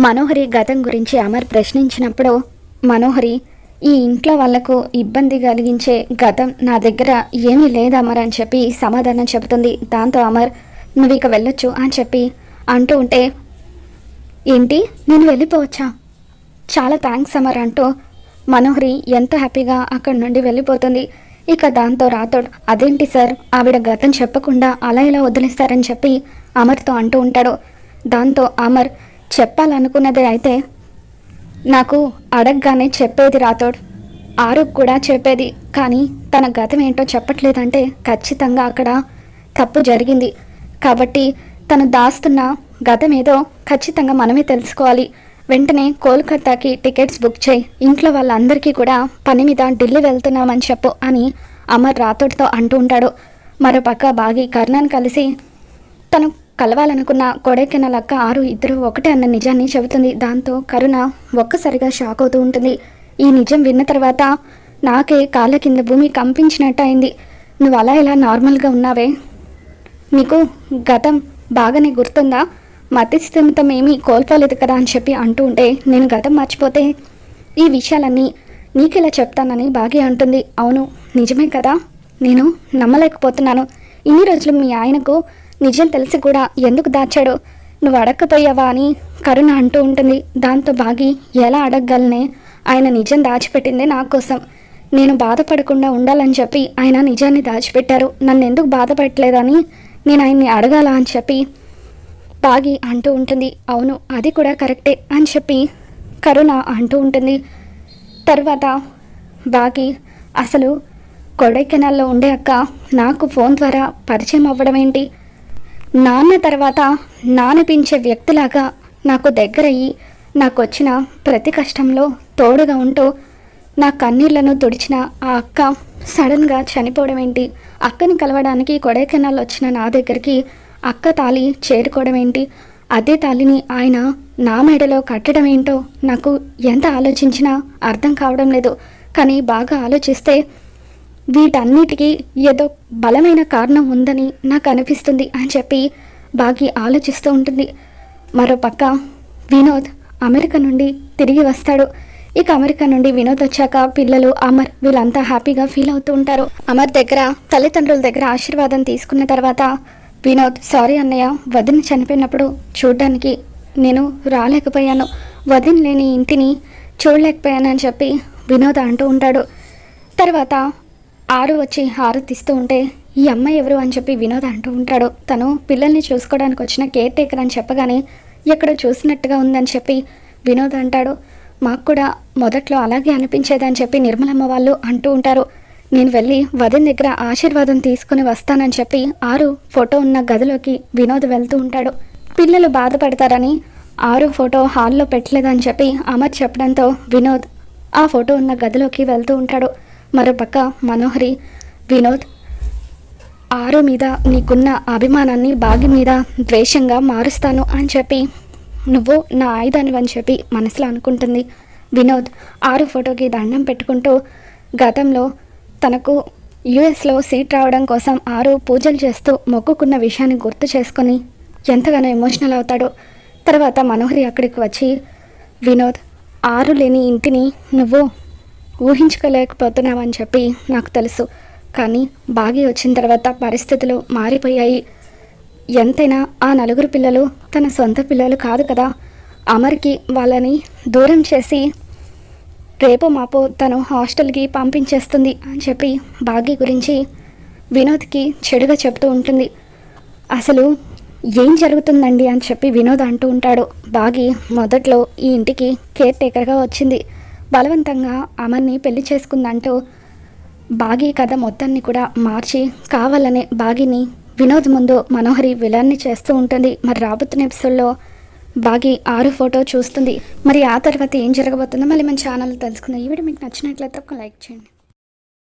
మనోహరి గతం గురించి అమర్ ప్రశ్నించినప్పుడు మనోహరి ఈ ఇంట్లో వాళ్ళకు ఇబ్బంది కలిగించే గతం నా దగ్గర ఏమీ లేదు అమర్ అని చెప్పి సమాధానం చెబుతుంది. దాంతో అమర్ నువ్వు ఇక వెళ్ళొచ్చు అని చెప్పి అంటూ ఉంటే ఏంటి? నేను వెళ్ళిపోవచ్చా? చాలా థ్యాంక్స్ అమర్ అంటూ మనోహరి ఎంత హ్యాపీగా అక్కడి నుండి వెళ్ళిపోతుంది. ఇక దాంతో రాథోడ్ అదేంటి సార్? ఆవిడ గతం చెప్పకుండా అలా ఇలా వదిలేస్తారని చెప్పి అమర్తో అంటూ ఉంటాడు. దాంతో అమర్ చెప్పాలనుకున్నదే అయితే నాకు అడగగానే చెప్పేది రాతోడ్ ఆరు కూడా చెప్పేది. కానీ తన గతం ఏంటో చెప్పట్లేదంటే ఖచ్చితంగా అక్కడ తప్పు జరిగింది. కాబట్టి తను దాస్తున్న గతం ఏదో ఖచ్చితంగా మనమే తెలుసుకోవాలి. వెంటనే కోల్కతాకి టికెట్స్ బుక్ చేయి. ఇంట్లో వాళ్ళందరికీ కూడా పని మీద ఢిల్లీ వెళ్తున్నామని చెప్పు అని అమర్ రాథోడ్తో అంటూ ఉంటాడు. మరోపక్క బాగి కర్ణాన్ని కలిసి తను కలవాలనుకున్న కొడైకెనాల్ అక్క ఆరు ఇద్దరు ఒకటే అన్న నిజాన్ని చెబుతుంది. దాంతో కరుణ ఒక్కసారిగా షాక్ అవుతూ ఉంటుంది. ఈ నిజం విన్న తర్వాత నాకే కాళ్ళ కింద భూమి కంపించినట్టు అయింది. నువ్వు అలా ఇలా నార్మల్గా ఉన్నావే? నీకు గతం బాగానే గుర్తుందా? మతిస్థిమితం ఏమీ కోల్పోలేదు కదా అని చెప్పి అంటూ ఉంటే నేను గతం మర్చిపోతే ఈ విషయాలన్నీ నీకెలా చెప్తానని బాగా అంటుంది. అవును నిజమే కదా. నేను నమ్మలేకపోతున్నాను. ఇన్ని రోజులు మీ ఆయనకు నిజం తెలిసి కూడా ఎందుకు దాచాడో? నువ్వు అడగకపోయావా అని కరుణ అంటూ ఉంటుంది. దాంతో బాగి ఎలా అడగగలనే? ఆయన నిజం దాచిపెట్టిందే నా కోసం. నేను బాధపడకుండా ఉండాలని చెప్పి ఆయన నిజాన్ని దాచిపెట్టారు. నన్ను ఎందుకు బాధపడలేదని నేను ఆయన్ని అడగాల అని చెప్పి బాగి అంటూ ఉంటుంది. అవును అది కూడా కరెక్టే అని చెప్పి కరుణ అంటూ ఉంటుంది. తర్వాత బాగి అసలు కొడైకెనాల్లో ఉండే అక్క నాకు ఫోన్ ద్వారా పరిచయం అవ్వడం ఏంటి నాన్న తర్వాత నానిపించే వ్యక్తిలాగా నాకు దగ్గరయ్యి నాకు వచ్చిన ప్రతి కష్టంలో తోడుగా ఉంటూ నా కన్నీళ్ళను తుడిచిన ఆ అక్క సడన్గా చనిపోవడం ఏంటి అక్కని కలవడానికి కొడైకెనాల్ వచ్చిన నా దగ్గరికి అక్క తాళి చేరుకోవడం ఏంటి అదే తాళిని ఆయన నా మెడలో కట్టడం ఏంటో నాకు ఎంత ఆలోచించినా అర్థం కావడం లేదు. కానీ బాగా ఆలోచిస్తే వీటన్నిటికీ ఏదో బలమైన కారణం ఉందని నాకు అనిపిస్తుంది అని చెప్పి బాగి ఆలోచిస్తూ ఉంటుంది. మరోపక్క వినోద్ అమెరికా నుండి తిరిగి వస్తాడు. ఇక అమెరికా నుండి వినోద్ వచ్చాక పిల్లలు అమర్ వీళ్ళంతా హ్యాపీగా ఫీల్ అవుతూ ఉంటారు. అమర్ దగ్గర తల్లిదండ్రుల దగ్గర ఆశీర్వాదం తీసుకున్న తర్వాత వినోద్ సారీ అన్నయ్య వదిన చనిపోయినప్పుడు చూడడానికి నేను రాలేకపోయాను. వదిన లేని ఇంటిని చూడలేకపోయానని చెప్పి వినోద్ అంటూ ఉంటాడు. తర్వాత ఆరు వచ్చి హారతిస్తూ ఉంటే ఈ అమ్మాయి ఎవరు? అని చెప్పి వినోద్ అంటూ ఉంటాడు. తను పిల్లల్ని చూసుకోవడానికి వచ్చిన కేర్ టేకర్ అని చెప్పగానే ఎక్కడో చూసినట్టుగా ఉందని చెప్పి వినోద్ అంటాడు. మాకు కూడా మొదట్లో అలాగే అనిపించేదని చెప్పి నిర్మలమ్మ వాళ్ళు అంటూ ఉంటారు. నేను వెళ్ళి వదిన దగ్గర ఆశీర్వాదం తీసుకుని వస్తానని చెప్పి ఆరు ఫోటో ఉన్న గదిలోకి వినోద్ వెళ్తూ ఉంటాడు. పిల్లలు బాధపడతారని ఆరు ఫోటో హాల్లో పెట్టలేదని చెప్పి అమర్ చెప్పడంతో వినోద్ ఆ ఫోటో ఉన్న గదిలోకి వెళ్తూ ఉంటాడు. మరోపక్క మనోహరి వినోద్ ఆరు మీద నీకున్న అభిమానాన్ని బాగి మీద ద్వేషంగా మారుస్తాను అని చెప్పి నువ్వు నా ఆయుధాన్ని అని చెప్పి మనసులో అనుకుంటుంది. వినోద్ ఆరు ఫోటోకి దండం పెట్టుకుంటూ గతంలో తనకు యుఎస్లో సీట్ రావడం కోసం ఆరు పూజలు చేస్తూ మొక్కుకున్న విషయాన్ని గుర్తు చేసుకొని ఎంతగానో ఎమోషనల్ అవుతాడో. తర్వాత మనోహరి అక్కడికి వచ్చి వినోద్ ఆరు లేని ఇంటిని నువ్వు ఊహించుకోలేకపోతున్నామని చెప్పి నాకు తెలుసు. కానీ బాగి వచ్చిన తర్వాత పరిస్థితులు మారిపోయాయి. ఎంతైనా ఆ నలుగురు పిల్లలు తన సొంత పిల్లలు కాదు కదా. అమర్కి వాళ్ళని దూరం చేసి రేపు మాపు తను హాస్టల్కి పంపించేస్తుంది అని చెప్పి బాగీ గురించి వినోద్కి చెడుగా చెప్తూ ఉంటుంది. అసలు ఏం జరుగుతుందండి అని చెప్పి వినోద్ అంటూ ఉంటాడు. బాగి మొదట్లో ఈ ఇంటికి కేర్ టేకర్గా వచ్చింది. బలవంతంగా అమర్ని పెళ్ళి చేసుకుందంటూ బాగి కథ మొత్తాన్ని కూడా మార్చి కావాలనే బాగిని వినోద్ ముందు మనోహరి విలన్ని చేస్తూ ఉంటుంది. మరి రాబోతున్న ఎపిసోడ్లో బాగి ఆరు ఫోటో చూస్తుంది. మరి ఆ తర్వాత ఏం జరగబోతుందో మళ్ళీ మన ఛానల్ తెలుసుకుందాం. ఈ వీడియో మీకు నచ్చినట్లయితే ఒక లైక్ చేయండి.